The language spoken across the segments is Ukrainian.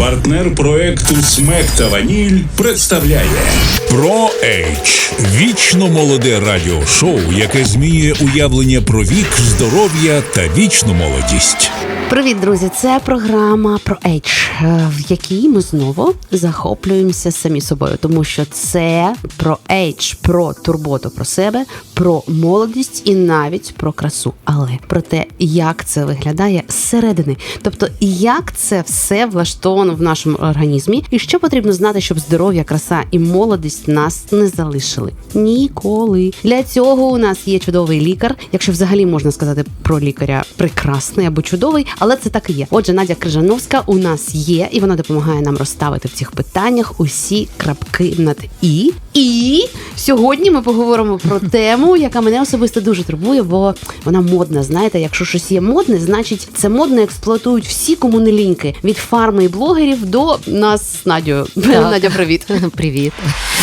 партнер проекту Смек та Ваніль представляє Про Ейдж вічно молоде радіошоу, яке змінює уявлення про вік, здоров'я та вічну молодість. Привіт, друзі! Це програма про Ейдж, е, в якій ми знову захоплюємося самі собою, тому що це про Ейдж, про турботу про себе, про молодість і навіть про красу. Але про те, як це виглядає зсередини, тобто як це все влаштовано в нашому організмі, і що потрібно знати, щоб здоров'я, краса і молодість нас не залишили ніколи. Для цього у нас є чудовий лікар, якщо взагалі можна сказати про лікаря прекрасний або чудовий, але це так і є. Отже, Надя Крижановська у нас є, і вона допомагає нам розставити в цих питаннях усі крапки над і. І сьогодні ми поговоримо про тему, яка мене особисто дуже турбує, бо вона модна. Знаєте, якщо щось є модне, значить це модно експлуатують всі кому не ліньки від фарми і блогерів до нас Надю. Надя, привіт. Привіт.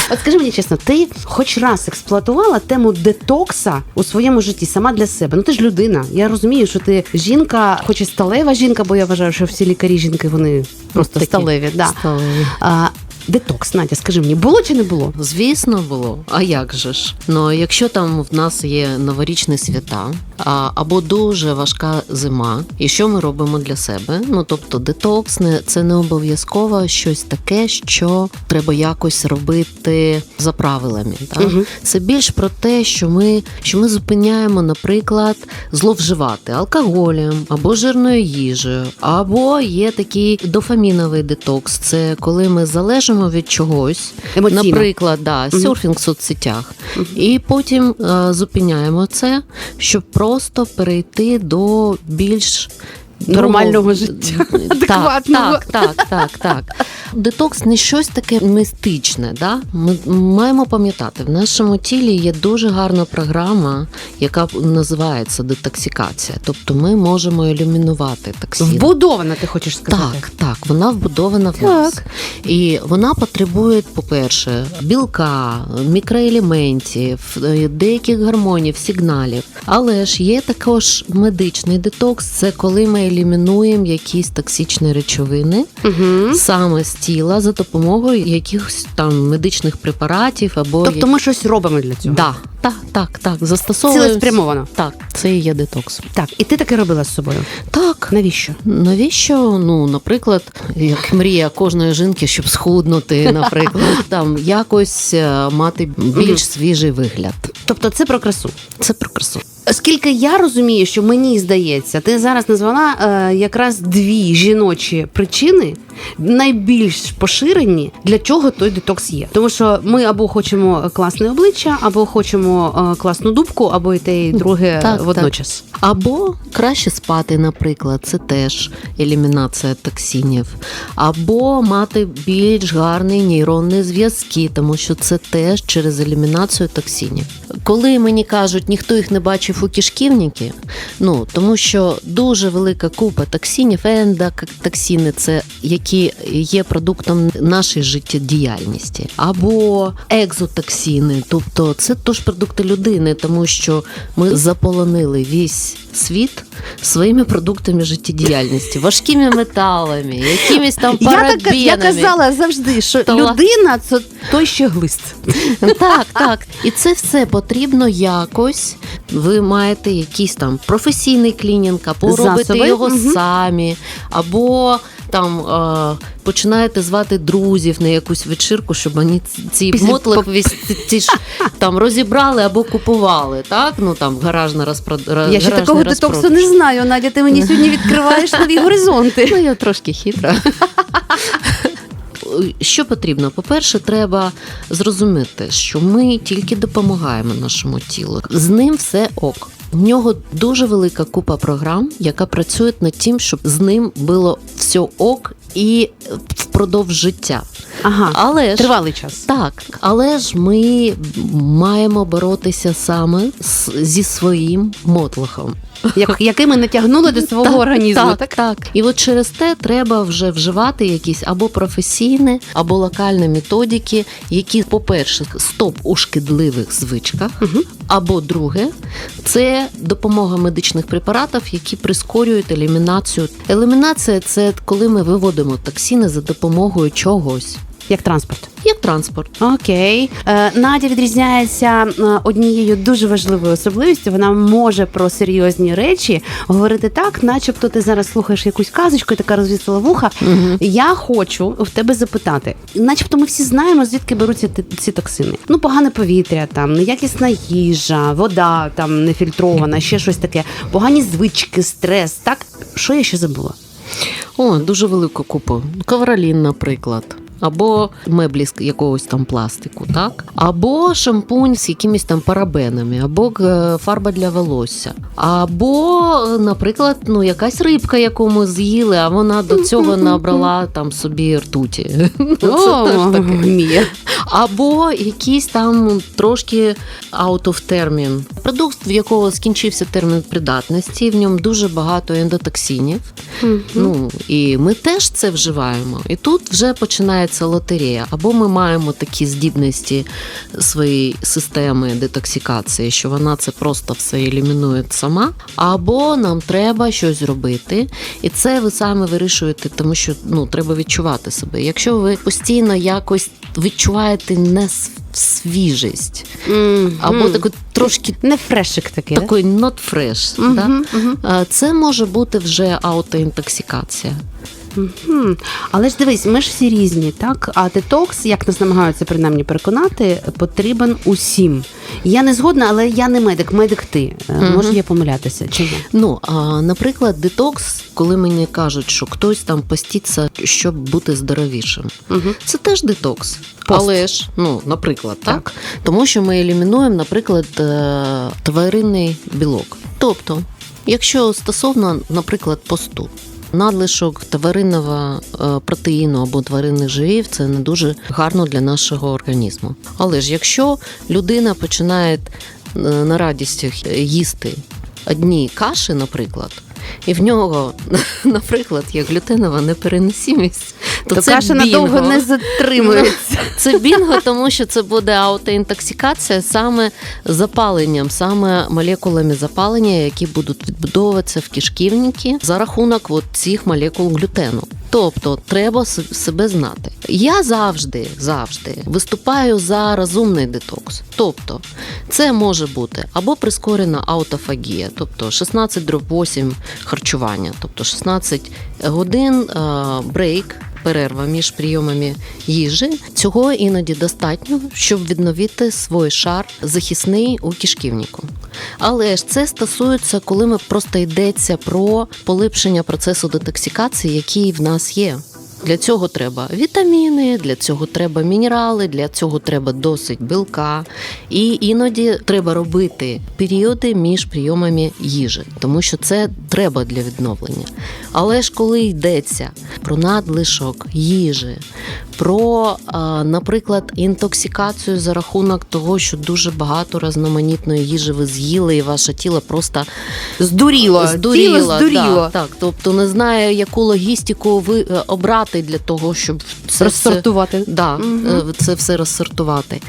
От скажи мені чесно, ти хоч раз експлуатувала тему детокса у своєму житті сама для себе? Ну ти ж людина. Я розумію, що ти жінка, хоч і сталева жінка, бо я вважаю, що всі лікарі жінки вони просто Такі сталеві. Да. сталеві. А, детокс, Надя, скажи мені, було чи не було? Звісно, було. А як же ж? Ну якщо там в нас є новорічні свята, а, або дуже важка зима, і що ми робимо для себе? Ну тобто, детокс не це не обов'язково щось таке, що треба якось робити за правилами. Так? Мгм. Це більш про те, що ми, що ми зупиняємо, наприклад, зловживати алкоголем або жирною їжею, або є такий дофаміновий детокс. Це коли ми залежимо від чогось, Емоційно. наприклад, да, серфінг в соцсетях, і потім е, зупиняємо це, щоб просто перейти до більш Нормального життя, адекватного. Так, так, так, так. Детокс не щось таке містичне. Да? Ми маємо пам'ятати, в нашому тілі є дуже гарна програма, яка називається детоксикація. Тобто ми можемо елімінувати токсин. Вбудована, ти хочеш сказати? Так, так, вона вбудована в нас. І вона потребує, по-перше, білка, мікроелементів, е, деяких гормонів, сигналів. Але ж є також медичний детокс, це коли ми елімінуємо якісь токсичні речовини Угу. саме з тіла за допомогою якихось там медичних препаратів або Тобто ми щось робимо для цього? да, так, так, так, застосовуємо. Цілеспрямовано. Так, це і є детокс. Так, і ти таке робила з собою. Так, Навіщо? Навіщо? Ну, наприклад, як мрія кожної жінки, щоб схуднути, наприклад, там якось е, мати більш свіжий вигляд. Тобто це про красу. Це про красу. Оскільки я розумію, що мені здається, ти зараз назвала е, якраз дві жіночі причини, найбільш поширені, для чого той детокс є. Тому що ми або хочемо класне обличчя, або хочемо е, класну дубку, або і те, і друге Так, водночас. Або краще спати, наприклад, це теж елімінація токсинів, або мати більш гарні нейронні зв'язки, тому що це теж через елімінацію токсинів. Коли мені кажуть, ніхто їх не бачив у кишківникі, ну тому що дуже велика купа токсинів, ендотоксини, це які є продуктом нашої життєдіяльності, або екзотоксини, тобто це теж продукти людини, тому що ми заполонили весь світ своїми продуктами життєдіяльності, важкими металами, якимись там Я, так, я казала завжди, що Та людина це той ще глист. Так, так. І це все потрібно якось. Ви маєте якийсь там професійний клінінг, або Засоби, його угу. самі, або там е, починаєте звати друзів на якусь вечірку, щоб вони ці- весь ці ж там розібрали або купували. Так, ну там гаражна розпрод... Я ще такого детоксу не знаю, Надя. Ти мені сьогодні відкриваєш нові горизонти. Ну, я трошки хитра. Що потрібно? По-перше, треба зрозуміти, що ми тільки допомагаємо нашому тілу. З ним все ок. В нього дуже велика купа програм, яка працює над тим, щоб з ним було все ок і впродовж життя. Ага, Але ж тривалий час. так, але ж ми маємо боротися саме з- зі своїм мотлохом. Як, який ми натягнули до свого Так, організму. Так, Так, так, І от через те треба вже вживати якісь або професійні, або локальні методики, які, по-перше, стоп у шкідливих звичках. Або друге, це допомога медичних препаратів, які прискорюють елімінацію. Елімінація це коли ми виводимо токсини за допомогою чогось, Як транспорт. як транспорт. Окей. Е, Надя відрізняється е, однією дуже важливою особливістю. Вона може про серйозні речі говорити так, начебто ти зараз слухаєш якусь казочку і така розвісила вуха. Я хочу в тебе запитати, начебто ми всі знаємо, звідки беруться ці токсини. Ну, погане повітря, там неякісна їжа, вода там нефільтрована, ще щось таке, погані звички, стрес. Так, що я ще забула? О, дуже велику купу. Ковролін, наприклад. Або меблі з якогось там пластику, так? Або шампунь з якимись там парабенами, або е, фарба для волосся, або, е, наприклад, ну якась рибка, яку ми з'їли, а вона до цього набрала там собі ртуті. Це теж таке. Або якийсь там трошки out of termin. Продукт, в якого скінчився термін придатності, в ньому дуже багато ендотоксинів. Ну і ми теж це вживаємо. І тут вже починається лотерея. Або ми маємо такі здібності своєї системи детоксикації, що вона це просто все елімінує сама, або нам треба щось зробити. І це ви саме вирішуєте, тому що ну треба відчувати себе. Якщо ви постійно якось відчуваєте несвіжість, або таку трошки Не фрешик такий. да? такий not fresh, да? А, це може бути вже аутоінтоксикація. Хм. Але ж дивись, ми ж всі різні, так? А детокс, як нас намагаються принаймні переконати, потрібен усім. Я не згодна, але я не медик, медик ти. Е, Може я помилятися чи ні? Ну, а, наприклад, детокс, коли мені кажуть, що хтось там поститься, щоб бути здоровішим, Угу. це теж детокс. Пост. Але ж, ну, наприклад, так? Так. Тому що ми елімінуємо, наприклад, е, тваринний білок. Тобто, якщо стосовно, наприклад, посту. Надлишок тваринного е, протеїну або тваринних жирів це не дуже гарно для нашого організму. Але ж якщо людина починає е, на радістях їсти одні каші, наприклад, і в нього, наприклад, є глютенова непереносимість, то, То, це каша бінго. надовго не затримується. Це бінго, тому що це буде аутоінтоксикація саме запаленням, саме молекулами запалення, які будуть відбудовуватися в кишківнику за рахунок от цих молекул глютену. Тобто треба себе знати. Я завжди, завжди виступаю за розумний детокс. Тобто, це може бути або прискорена аутофагія, тобто 16 дроб 8 харчування, тобто 16 годин е, брейк перерва між прийомами їжі. Цього іноді достатньо, щоб відновити свій шар захисний у кишківнику. Але ж це стосується, коли ми просто йдеться про полипшення процесу детоксикації, який в нас є. Для цього треба вітаміни, для цього треба мінерали, для цього треба досить білка. І іноді треба робити періоди між прийомами їжі, тому що це треба для відновлення. Але ж коли йдеться про надлишок їжі, про, наприклад, інтоксикацію за рахунок того, що дуже багато різноманітної їжі ви з'їли, і ваше тіло просто Здуріло. здуріло. Тіло здуріло. Так, так, тобто не знає, яку логістику ви е, обрати для того, щоб це все, Розсортувати. да, е, це все розсортувати.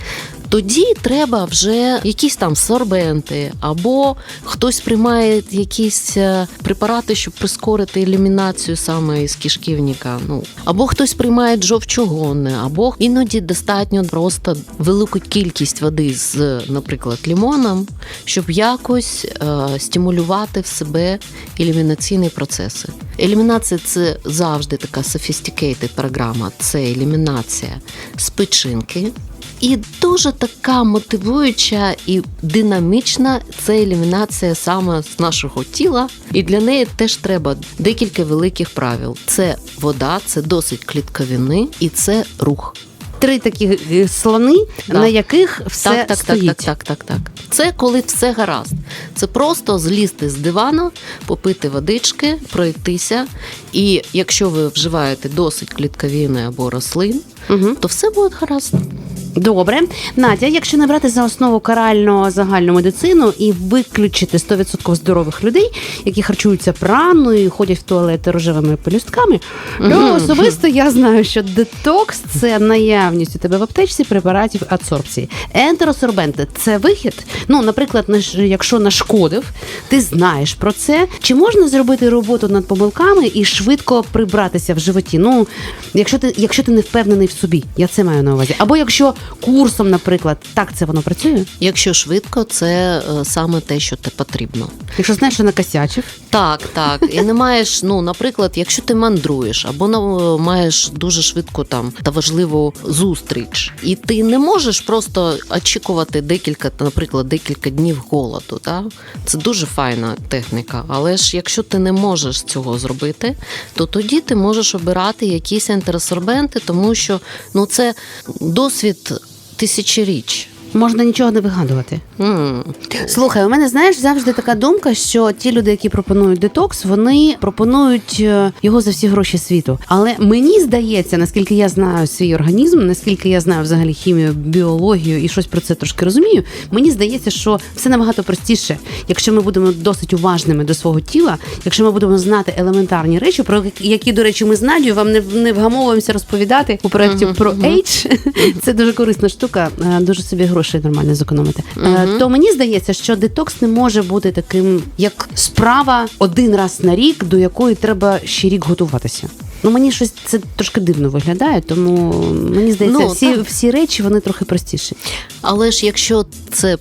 Тоді треба вже якісь там сорбенти, або хтось приймає якісь е, препарати, щоб прискорити елімінацію саме із кишківника. Ну або хтось приймає жовчогонне, або іноді достатньо просто велику кількість води з, наприклад, лімоном, щоб якось е, стимулювати в себе елімінаційні процеси. Елімінація це завжди така sophisticated програма. Це елімінація з печінки. І дуже така мотивуюча і динамічна це елімінація саме з нашого тіла. І для неї теж треба декілька великих правил: це вода, це досить клітковини і це рух. Три такі е, слони, Да. на яких все так, так, стоїть. так, так, так, так, так. Це коли все гаразд. Це просто злізти з дивану, попити водички, пройтися. І якщо ви вживаєте досить клітковини або рослин, Угу. то все буде гаразд. Добре, Надя, якщо не брати за основу карально загальну медицину і виключити 100% здорових людей, які харчуються праною і ходять в туалети рожевими пелюстками, то особисто я знаю, що детокс це наявність у тебе в аптечці препаратів адсорбції. Ентеросорбенти це вихід. Ну, наприклад, наш- якщо нашкодив, ти знаєш про це. Чи можна зробити роботу над помилками і швидко прибратися в животі? Ну, якщо ти, якщо ти не впевнений в собі, я це маю на увазі. Або якщо курсом, наприклад, так це воно працює. Якщо швидко, це е, саме те, що те потрібно. Якщо знаєш, що накосячив, Так, так. І не маєш, ну, наприклад, якщо ти мандруєш або ну, маєш дуже швидку там та важливу зустріч, і ти не можеш просто очікувати декілька, наприклад, декілька днів голоду. Так? Це дуже файна техніка. Але ж якщо ти не можеш цього зробити, то тоді ти можеш обирати якісь антиресорбенти, тому що ну, це досвід тисячоріч. Можна нічого не вигадувати. М. Слухай, у мене знаєш завжди така думка, що ті люди, які пропонують детокс, вони пропонують е, його за всі гроші світу. Але мені здається, наскільки я знаю свій організм, наскільки я знаю взагалі хімію, біологію і щось про це трошки розумію. Мені здається, що все набагато простіше, якщо ми будемо досить уважними до свого тіла, якщо ми будемо знати елементарні речі, про які, до речі, ми з Надією вам не, не вгамовуємося розповідати у проєкті про H. Це дуже корисна штука, е, дуже собі грошей нормально зекономити. Е, То мені здається, що детокс не може бути таким, як справа один раз на рік, до якої треба ще рік готуватися. Ну мені щось це трошки дивно виглядає, тому мені здається, Ну, всі, так. всі речі вони трохи простіші. Але ж якщо це е,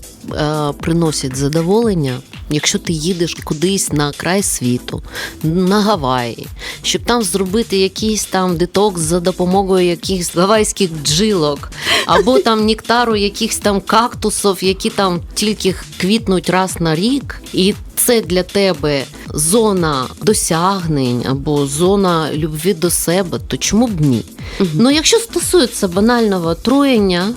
приносить задоволення, якщо ти їдеш кудись на край світу, на Гаваї, щоб там зробити якийсь там детокс за допомогою якихось гавайських бджілок, або там нектару якихось там кактусів, які там тільки квітнуть раз на рік, і це для тебе зона досягнень або зона любві до себе, то чому б ні? Ну, якщо стосується банального отруєння,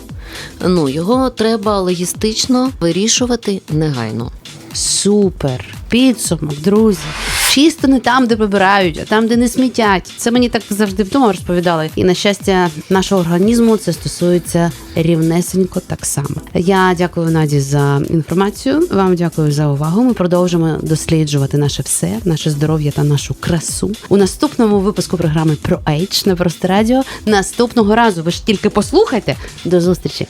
ну його треба логістично вирішувати негайно. Супер! Підсумок, друзі. Чисто не там, де прибирають, а там, де не смітять. Це мені так завжди вдома розповідали. І на щастя, нашого організму це стосується рівнесенько так само. Я дякую Наді за інформацію. Вам дякую за увагу. Ми продовжимо досліджувати наше все, наше здоров'я та нашу красу у наступному випуску програми про H на просто радіо. Наступного разу ви ж тільки послухайте. До зустрічі.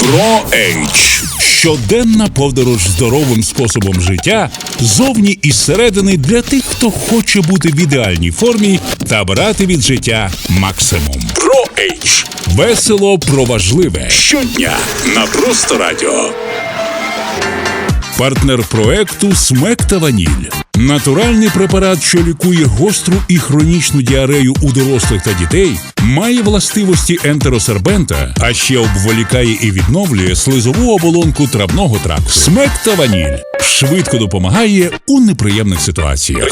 Про Ейч. Щоденна подорож здоровим способом життя зовні і зсередини для тих, хто хоче бути в ідеальній формі та брати від життя максимум. Про Ейч. Весело про важливе. Щодня на просто радіо. Партнер проекту Смек та Ваніль. Натуральний препарат, що лікує гостру і хронічну діарею у дорослих та дітей, має властивості ентеросербента, а ще обволікає і відновлює слизову оболонку травного тракту. Смек та Ваніль швидко допомагає у неприємних ситуаціях.